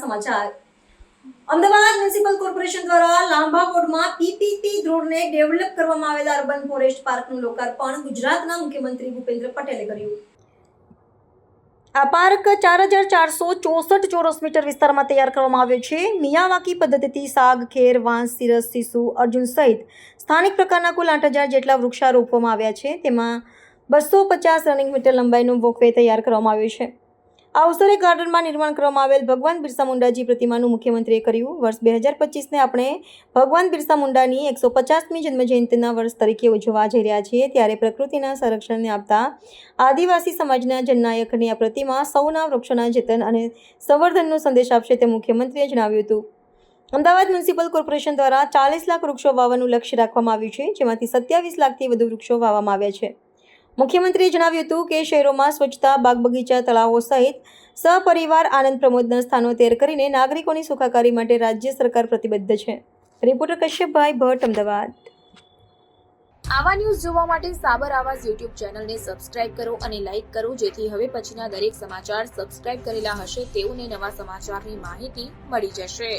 સમાચાર. Ahmedabad municipal corporation દ્વારા લાંબા વોર્ડમાં પીપીપી રોડને ડેવલપ કરવામાં આવેલા અર્બન ફોરેસ્ટ પાર્કનું લોકાર્પણ ગુજરાતના મુખ્યમંત્રી ભૂપેન્દ્ર પટેલે કર્યું. આ પાર્ક ચાર હજાર ચારસો ચોસઠ ચોરસ મીટર વિસ્તારમાં તૈયાર કરવામાં આવ્યો છે. મિયાવાકી પદ્ધતિથી સાગ, ખેર, વાંસ, સિરસ, સીસુ, અર્જુન સહિત સ્થાનિક પ્રકારના કુલ આઠ હજાર જેટલા વૃક્ષા રોપવામાં આવ્યા છે. તેમાં બસો પચાસ રનિંગ મીટર લંબાઈનો વોકવે તૈયાર કરવામાં આવ્યો છે. આ અવસરે ગાર્ડનમાં નિર્માણ કરવામાં આવેલ ભગવાન બિરસા મુંડાજી પ્રતિમાનું મુખ્યમંત્રીએ કર્યું. વર્ષ બે હજાર પચીસને આપણે ભગવાન બિરસા મુંડાની એકસો પચાસમી જન્મજયંતિના વર્ષ તરીકે ઉજવવા જઈ રહ્યા છીએ. ત્યારે પ્રકૃતિના સંરક્ષણને આપતા આદિવાસી સમાજના જનનાયકની આ પ્રતિમા સૌના વૃક્ષોના જતન અને સંવર્ધનનો સંદેશ આપશે તેમ મુખ્યમંત્રીએ જણાવ્યું હતું. અમદાવાદ મ્યુનિસિપલ કોર્પોરેશન દ્વારા ચાલીસ લાખ વૃક્ષો વાવવાનું લક્ષ્ય રાખવામાં આવ્યું છે, જેમાંથી સત્યાવીસ લાખથી વધુ વૃક્ષો વાવવામાં આવ્યા છે. મુખ્યમંત્રીએ જણાવ્યું હતું કે શહેરોમાં સ્વચ્છતા બાગ બગીચા તળાવો સહિત સહપરિવાર આનંદ પ્રમોદના સ્થાનો તૈયાર કરીને નાગરિકોની સુખાકારી માટે રાજ્ય સરકાર પ્રતિબદ્ધ છે. રિપોર્ટર કશ્યપભાઈ ભટ્ટ, અમદાવાદ. આવા ન્યૂઝ જોવા માટે સાબર આવાજ યુટ્યુબ ચેનલને સબસ્ક્રાઇબ કરો અને લાઇક કરો, જેથી હવે પછીના દરેક સમાચાર સબસ્ક્રાઇબ કરેલા હશે તેઓને નવા સમાચારની માહિતી મળી જશે.